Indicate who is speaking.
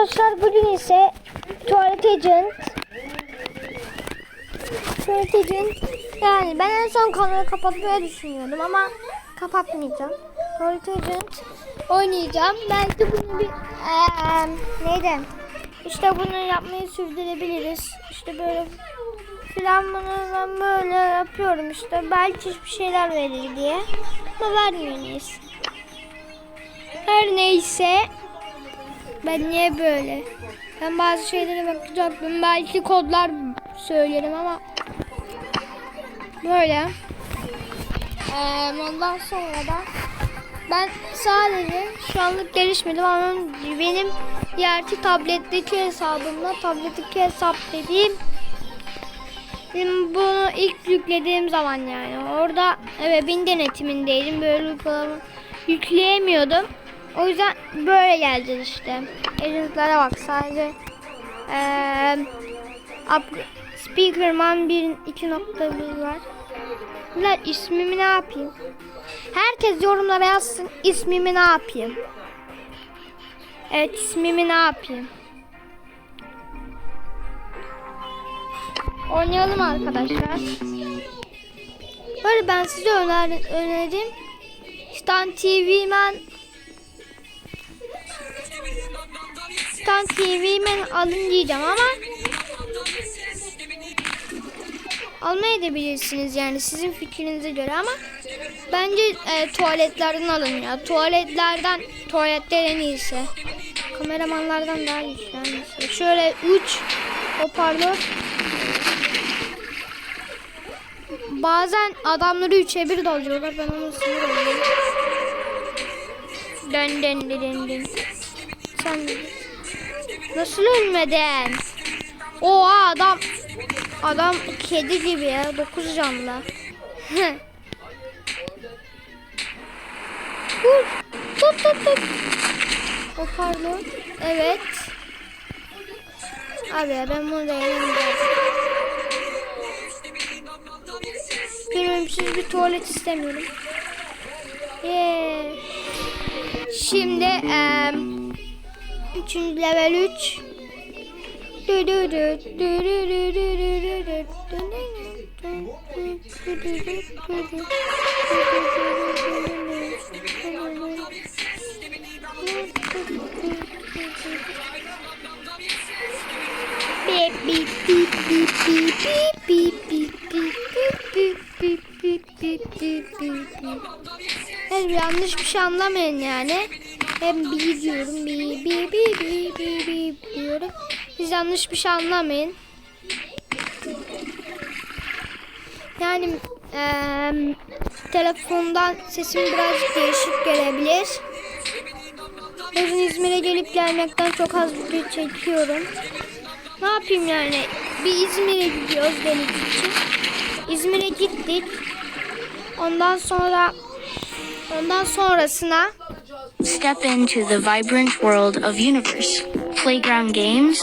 Speaker 1: Arkadaşlar bugün ise Tuvalet Agent Tuvalet Agent yani ben en son kanalı kapatmayı düşünüyordum ama kapatmayacağım. Tuvalet Agent oynayacağım. Belki bunu bir eee neydi? İşte bunu yapmayı sürdürebiliriz. İşte böyle filan bunu böyle yapıyorum işte. Belki bir şeyler verir diye. Ama vermiyor neyse. Her neyse ben niye böyle? Ben bazı şeylere bakacaktım. Belki kodlar söylerim ama böyle. Ee, ondan sonra da ben sadece şu anlık gelişmedim ama benim diğerki tabletteki hesabımla tabletteki hesap dediğim benim bunu ilk yüklediğim zaman yani orada evet bin denetimindeydim böyle uygulama yükleyemiyordum. O yüzden böyle geldi işte. Agentlere bak sadece eee up, Speakerman 1 2.1 var. Bunlar ismimi ne yapayım? Herkes yorumlara yazsın ismimi ne yapayım? Evet ismimi ne yapayım? Oynayalım arkadaşlar. Böyle ben size öner önerim. Stan TV Man Stan TV Man alın diyeceğim ama almaya da bilirsiniz yani sizin fikrinize göre ama bence e, tuvaletlerden alın ya. Tuvaletlerden tuvaletler en iyisi. Kameramanlardan daha güçlü. yani. Şöyle uç hoparlör Bazen adamları üçe bir dolduruyorlar. Ben onu sinir oluyorum. Dön dön dön dön. Sen nasıl ölmedin? Oha adam adam kedi gibi ya. Dokuz canlı. Vur. Tut tut tut. O pardon. Evet. Abi ya ben bunu da yenemeyeceğim. Ben bir tuvalet istemiyorum. Yeah. Şimdi eee Üçüncü level 3. Yani yanlış bir şey anlamayın yani. Hem bi diyorum bi bi bi bi bi bi diyorum. Siz yanlış bir şey anlamayın. Yani eee telefondan sesim birazcık değişik gelebilir. Bugün İzmir'e gelip gelmekten çok az video çekiyorum. Ne yapayım yani? Bir İzmir'e gidiyoruz deniz için. İzmir'e gittik. Ondan sonra ondan sonrasına
Speaker 2: Step into the vibrant world of Universe. Playground games,